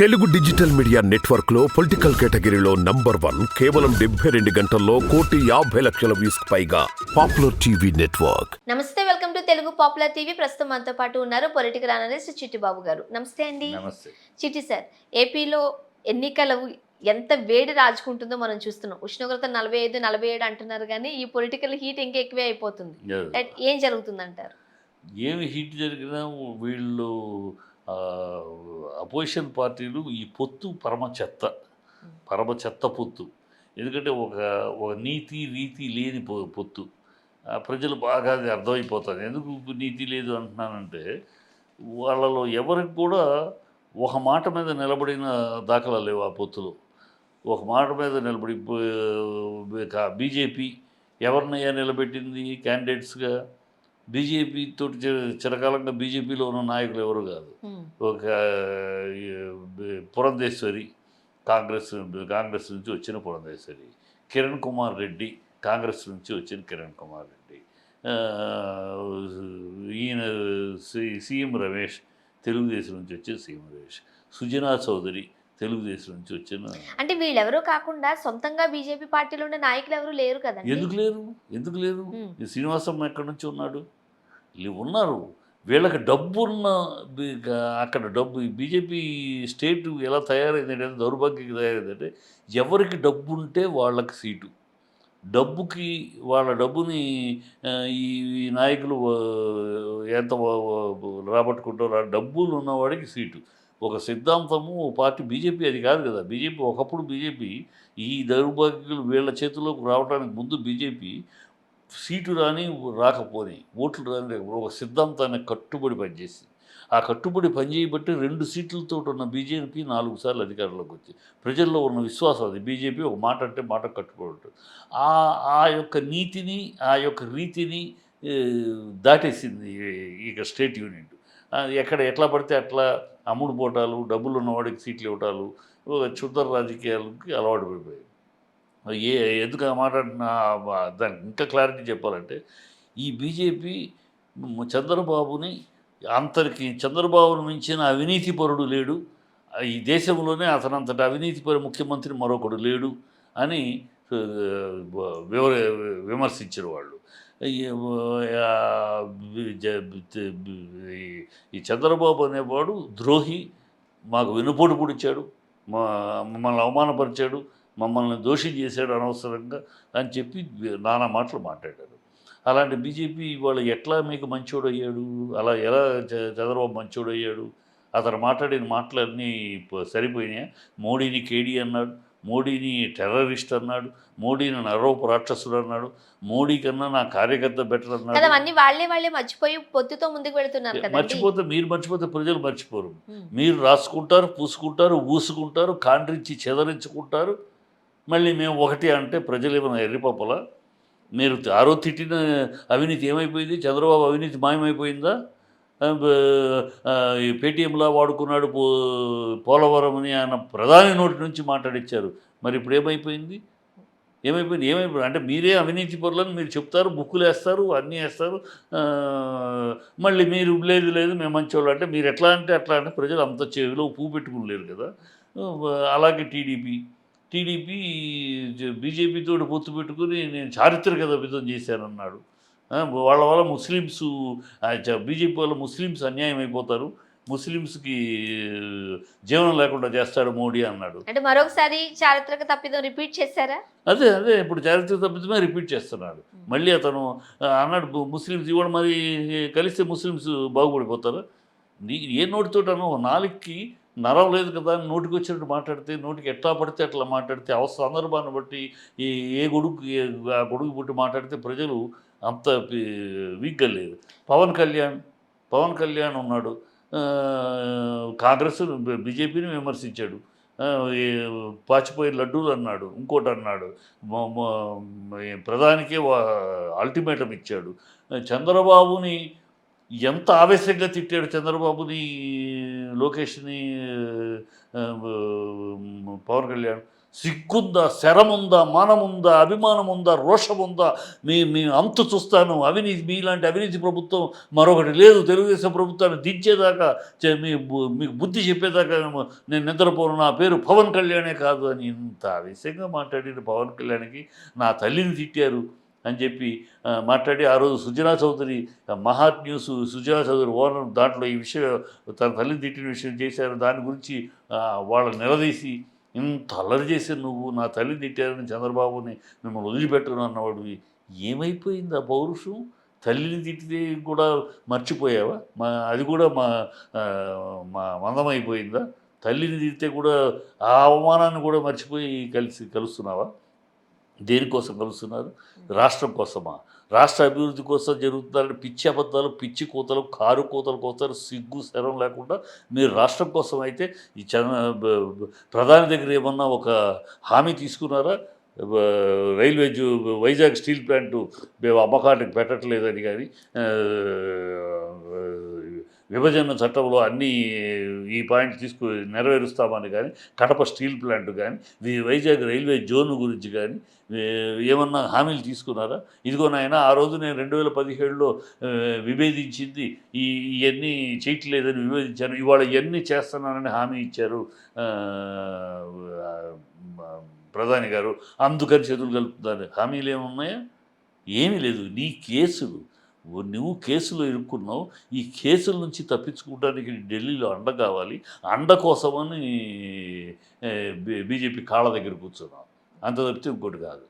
Telugu digital media నెట్వర్క్లో political కేటగిరీలో number one కేవలం డెబ్బై రెండు గంటల్లో కోటి యాభై లక్షల వ్యూస్ పైగా పాపులర్ టీవీ నెట్వర్క్. నమస్తే welcome to Telugu popular TV. ప్రస్తుతం మనతో పాటు ఉన్నారు పొలిటికల్ అనలిస్ట్ చిట్టిబాబు గారు. నమస్తే అండి. నమస్తే. చిట్టి సార్ ఏపీలో ఎన్నికలు ఎంత వేడి రాజుకుంటుందో మనం చూస్తున్నాం. ఉష్ణోగ్రత నలభై ఐదు నలభై ఏడు అంటున్నారు కానీ ఈ పొలిటికల్ హీట్ ఇంకా ఎక్కువే అయిపోతుంది? ఏం జరుగుతుంది అంటారు ఏమి హీట్ జరిగినా వీళ్ళు అపోజిషన్ పార్టీలు ఈ పొత్తు పరమ చెత్త. పరమ చెత్త పొత్తు. ఎందుకంటే ఒక ఒక నీతి రీతి లేని పొత్తు. ప్రజలు బాగా అది అర్థమైపోతుంది ఎందుకు నీతి లేదు అంటున్నానంటే వాళ్ళలో ఎవరికి కూడా ఒక మాట మీద నిలబడిన దాఖలా లేవు ఆ పొత్తులో. ఒక మాట మీద నిలబడి బీజేపీ ఎవరినయ్యా నిలబెట్టింది క్యాండిడేట్స్గా? బీజేపీ తోటి చిర- చిరకాలంగా బీజేపీలో ఉన్న నాయకులు ఎవరు కాదు. ఒక పురంధేశ్వరి కాంగ్రెస్ కాంగ్రెస్ నుంచి వచ్చిన పురంధేశ్వరి కిరణ్ కుమార్ రెడ్డి కాంగ్రెస్ నుంచి వచ్చిన కిరణ్ కుమార్ రెడ్డి ఈయన సీఎం రమేష్ తెలుగుదేశం నుంచి వచ్చిన సీఎం రమేష్ సుజనా చౌదరి తెలుగుదేశం నుంచి వచ్చిన అంటే వీళ్ళెవరూ కాకుండా సొంతంగా బీజేపీ పార్టీలో ఉండే నాయకులు ఎవరు లేరు కదండి. ఎందుకు లేరు? ఎందుకు లేరు? శ్రీనివాసం ఎక్కడి నుంచి ఉన్నాడు? వీళ్ళు ఉన్నారు. వీళ్ళకి డబ్బు ఉన్న అక్కడ డబ్బు బీజేపీ స్టేట్ ఎలా తయారైందంటే దౌర్భాగ్యంగా తయారైందంటే ఎవరికి డబ్బు ఉంటే వాళ్ళకి సీటు. డబ్బుకి వాళ్ళ డబ్బుని ఈ నాయకులు ఎంత రాబట్టుకుంటారు రాబట్టుకుంటారో డబ్బులు ఉన్నవాడికి సీటు. ఒక సిద్ధాంతము పార్టీ బీజేపీ అది కాదు కదా. బీజేపీ ఒకప్పుడు బీజేపీ ఈ దౌర్భాగ్యులు వీళ్ళ చేతిలోకి రావడానికి ముందు బీజేపీ సీటు రాని రాకపోని ఓట్లు రాని ఒక సిద్ధాంతాన్ని కట్టుబడి పనిచేసింది ఆ కట్టుబడి పనిచేయబట్టి రెండు సీట్లతో ఉన్న బీజేపీ నాలుగు సార్లు అధికారంలోకి వచ్చి ప్రజల్లో ఉన్న విశ్వాసం అది. బీజేపీ ఒక మాట అంటే మాట కట్టుబడి ఉంటుంది. ఆ ఆ యొక్క నీతిని ఆ యొక్క రీతిని దాటేసింది ఇక స్టేట్ యూనిట్ ఎక్కడ ఎట్లా పడితే అట్లా అమ్ముడు పోటాలు డబ్బులు ఉన్నవాడికి సీట్లు ఇవ్వటాలు ఒక రాజకీయాలకి అలవాటు పడిపోయాయి ఏ ఎందుకు మాట్లాడినా దానికి ఇంకా క్లారిటీ చెప్పాలంటే ఈ బీజేపీ చంద్రబాబుని అంతరికి చంద్రబాబును మించిన అవినీతిపరుడు లేడు. ఈ దేశంలోనే అతనంతటి అవినీతిపర ముఖ్యమంత్రి మరొకడు లేడు అని వివర విమర్శించిన వాళ్ళు. ఈ, ఈ చంద్రబాబు అనేవాడు ద్రోహి మాకు వెనుపోటు పొడిచాడు మా మమ్మల్ని అవమానపరిచాడు మమ్మల్ని దోషి చేశాడు అనవసరంగా అని చెప్పి నానా మాటలు మాట్లాడారు. అలాంటి బీజేపీ వాళ్ళు ఎట్లా మీకు మంచోడు అయ్యాడు అలా ఎలా చంద్రబాబు మంచోడు అయ్యాడు అతను మాట్లాడిన మాటలన్నీ సరిపోయినాయా? మోడీని కేడీ అన్నాడు మోడీని టెర్రరిస్ట్ అన్నాడు మోడీని నరోప రాక్షసుడు అన్నాడు మోడీ కన్నా నా కార్యకర్త బెటర్ అన్నాడు. అవన్నీ వాళ్ళే వాళ్ళే మర్చిపోయి పొత్తుతో ముందుకు వెళుతున్నారు మర్చిపోతే మీరు మర్చిపోతే ప్రజలు మర్చిపోరు. మీరు రాసుకుంటారు పూసుకుంటారు ఊసుకుంటారు కాండ్రించి చెదరించుకుంటారు. మళ్ళీ మేము ఒకటి అంటే ప్రజలు ఏమైనా ఎర్రిపప్పల? మీరు ఆరో తిట్టిన అవినీతి ఏమైపోయింది? చంద్రబాబు అవినీతి మాయమైపోయిందా? ఈ పేటీఎంలా వాడుకున్నాడు పో పోలవరం అని ఆయన ప్రధాని నోటి నుంచి మాట్లాడిచ్చారు. మరి ఇప్పుడు ఏమైపోయింది? ఏమైపోయింది? ఏమైపోయింది? అంటే మీరే అవినీతి పరులని మీరు చెప్తారు బుక్కులు వేస్తారు అన్నీ వేస్తారు. మళ్ళీ మీరు లేదు లేదు మేము మంచోళ్ళు అంటే మీరు ఎట్లా అంటే అట్లా అంటే ప్రజలు అంత చెవిలో పువ్వు పెట్టుకుని లేరు కదా. అలాగే టీడీపీ. టీడీపీ బీజేపీతో పొత్తు పెట్టుకుని నేను చారిత్రక తప్పిదం చేశానన్నాడు వాళ్ళ వల్ల ముస్లిమ్స్ బీజేపీ వల్ల ముస్లిమ్స్ అన్యాయం అయిపోతారు. ముస్లిమ్స్కి జీవనం లేకుండా చేస్తాడు మోడీ అన్నాడు. అంటే మరొకసారి చారిత్రక తప్పిదం రిపీట్ చేశారా? అదే అదే ఇప్పుడు చారిత్రక తప్పిదమే రిపీట్ చేస్తున్నాడు. మళ్ళీ అతను అన్నాడు ముస్లిమ్స్ ఇవ్వడం మరి కలిస్తే ముస్లిమ్స్ బాగుపడిపోతారా? నీ ఏ నోటితోటనో నాలుగుకి నరం లేదు కదా నోటికి వచ్చినట్టు మాట్లాడితే నోటికి ఎట్లా పడితే అట్లా మాట్లాడితే అవసర సందర్భాన్ని బట్టి ఈ ఏ గొడుగు ఆ గొడుగు పుట్టి మాట్లాడితే ప్రజలు అంత వీక్గా లేదు పవన్ కళ్యాణ్ పవన్ కళ్యాణ్ ఉన్నాడు. కాంగ్రెస్ బీజేపీని విమర్శించాడు. పాచిపోయే లడ్డూలు అన్నాడు ఇంకోటి అన్నాడు. ప్రధానికే అల్టిమేటం ఇచ్చాడు. చంద్రబాబుని ఎంత ఆవేశంగా తిట్టాడు చంద్రబాబుని లోకేష్ని పవన్ కళ్యాణ్ సిగ్గుందా శరముందా మానముందా అభిమానం ఉందా మీ మీ అంతు చూస్తాను. అవినీతి మీలాంటి అవినీతి ప్రభుత్వం మరొకటి లేదు. తెలుగుదేశం ప్రభుత్వాన్ని దించేదాకా మీ బు- మీకు బుద్ధి చెప్పేదాకా నేను- నేను నిద్రపోను. నా పేరు పవన్ కళ్యాణే కాదు అని ఇంత విషయంగా మాట్లాడిన పవన్ కళ్యాణ్కి నా తల్లిని తిట్టారు. అని చెప్పి మాట్లాడి ఆ రోజు సుజనా చౌదరి మహాత్ న్యూస్ సుజనా చౌదరి ఓనర్ దాంట్లో ఈ విషయం తన తల్లిని తిట్టిన విషయం చేశారు. దాని గురించి వాళ్ళు వాళ్ళని నిలదీసి ఇంత అల్లరి చేసి నువ్వు నా తల్లిని తిట్టారని చంద్రబాబుని మిమ్మల్ని వదిలిపెట్టను అన్నవాడు. ఏమైపోయింది ఆ పౌరుషం? తల్లిని తిట్టితే కూడా మర్చిపోయావా? మా అది కూడా మా మా మందమైపోయిందా? తల్లిని తిడితే కూడా ఆ అవమానాన్ని కూడా మర్చిపోయి కలిసి కలుస్తున్నావా? దేనికోసం కలుస్తున్నారు? రాష్ట్రం కోసమా? రాష్ట్ర అభివృద్ధి కోసం జరుగుతున్నారని పిచ్చి అబద్ధాలు పిచ్చి కూతలు కారు కూతలు కోతారు సిగ్గు శరం లేకుండా మీరు రాష్ట్రం కోసం అయితే ఈ చ ప్రధాని దగ్గర ఏమన్నా ఒక హామీ తీసుకున్నారా? బ- రైల్వే వైజాగ్ స్టీల్ ప్లాంట్ మేము అమ్మకానికి పెట్టట్లేదని కానీ విభజన చట్టంలో అన్ని ఈ పాయింట్ తీసుకు నెరవేరుస్తామని కానీ కడప స్టీల్ ప్లాంట్ కానీ వైజాగ్ రైల్వే జోన్ గురించి కానీ ఏమన్నా హామీలు తీసుకున్నారా? ఇదిగో నాయన ఆ రోజు నేను రెండు వేల పదిహేడులో విభేదించింది ఈ ఇవన్నీ చేయట్లేదని విభేదించాను. ఇవాళ ఇవన్నీ చేస్తున్నానని హామీ ఇచ్చారు ప్రధాని గారు. అందుకని చేతులు కలుపుతున్నారు. హామీలు ఏమున్నాయా? ఏమీ లేదు. నీ కేసులు నువ్వు కేసులో ఇరుక్కున్నావు. ఈ కేసుల నుంచి తప్పించుకోవడానికి ఢిల్లీలో అండ కావాలి. అండ కోసమని బీజేపీ కాళ్ళ దగ్గర కూర్చున్నావు. అంత తప్పితే ఇంకోటి కాదు.